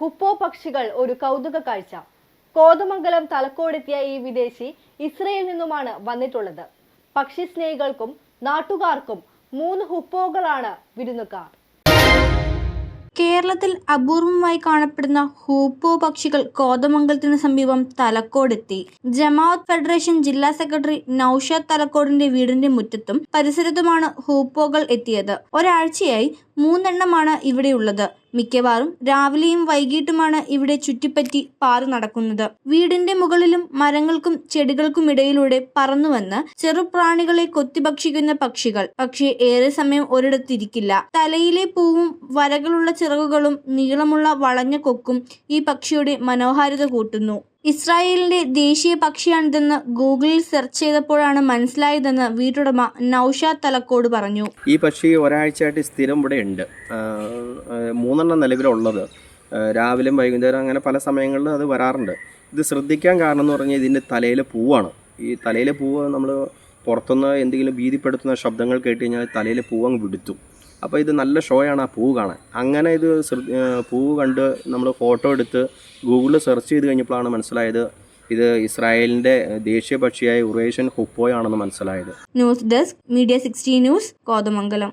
ഹുപ്പോ പക്ഷികൾ ഒരു കൗതുക കാഴ്ച. കോതമംഗലം തലക്കോടെത്തിയ ഈ വിദേശി ഇസ്രയേലിൽ നിന്നുമാണ് വന്നിട്ടുള്ളത്. പക്ഷി സ്നേഹികൾക്കും നാട്ടുകാർക്കും മൂന്ന് ഹുപ്പോകളാണ് വിരുന്നുകാർ. കേരളത്തിൽ അപൂർവമായി കാണപ്പെടുന്ന ഹൂപ്പോ പക്ഷികൾ കോതമംഗലത്തിന് സമീപം തലക്കോടെത്തി. ജമാഅത്ത് ഫെഡറേഷൻ ജില്ലാ സെക്രട്ടറി നൌഷാദ് തലക്കോടിന്റെ വീടിന്റെ മുറ്റത്തും പരിസരത്തുമാണ് ഹൂപ്പോകൾ എത്തിയത്. ഒരാഴ്ചയായി മൂന്നെണ്ണമാണ് ഇവിടെയുള്ളത്. മിക്കവാറും രാവിലെയും വൈകിട്ടുമാണ് ഇവിടെ ചുറ്റിപ്പറ്റി പാറി നടക്കുന്നത്. വീടിന്റെ മുകളിലും മരങ്ങൾക്കും ചെടികൾക്കും ഇടയിലൂടെ പറന്നുവന്ന് ചെറുപ്രാണികളെ കൊത്തിഭക്ഷിക്കുന്ന പക്ഷികൾ. പക്ഷേ ഏറെ സമയം ഒരിടത്തിരിക്കില്ല. തലയിലെ പൂവും വരകളുള്ള ചിറകുകളും നീളമുള്ള വളഞ്ഞ കൊക്കും ഈ പക്ഷിയുടെ മനോഹാരിത കൂട്ടുന്നു. ഇസ്രായേലിന്റെ ദേശീയ പക്ഷിയാണിതെന്ന് ഗൂഗിളിൽ സെർച്ച് ചെയ്തപ്പോഴാണ് മനസ്സിലായതെന്ന് വീട്ടുടമ നൌഷാദ് തലക്കോട് പറഞ്ഞു. ഈ പക്ഷി ഒരാഴ്ചയായിട്ട് സ്ഥിരം ഇവിടെ ഉണ്ട്. മൂന്നെണ്ണം നിലവിലുള്ളത്. രാവിലെയും വൈകുന്നേരം അങ്ങനെ പല സമയങ്ങളിലും അത് വരാറുണ്ട്. ഇത് ശ്രദ്ധിക്കാൻ കാരണം എന്ന് പറഞ്ഞാൽ ഇതിന്റെ തലയിലെ പൂവാണ്. ഈ തലയിലെ പൂവ് നമ്മൾ പുറത്തുനിന്ന് എന്തെങ്കിലും ഭീതിപ്പെടുത്തുന്ന ശബ്ദങ്ങൾ കേട്ട് കഴിഞ്ഞാൽ തലയിലെ പൂവ് അങ്ങ് വിടുത്തു. അപ്പോൾ ഇത് നല്ല ഷോയാണ് ആ പൂവ് കാണാൻ. അങ്ങനെ ഇത് പൂവ് കണ്ട് നമ്മൾ ഫോട്ടോ എടുത്ത് ഗൂഗിളിൽ സെർച്ച് ചെയ്ത് കഴിഞ്ഞപ്പോഴാണ് മനസ്സിലായത് ഇത് ഇസ്രായേലിന്റെ ദേശീയ പക്ഷിയായ ഉറേഷ്യൻ ഹുപ്പോയാണെന്ന് മനസ്സിലായത്. News desk media sixty news Kothamangalam.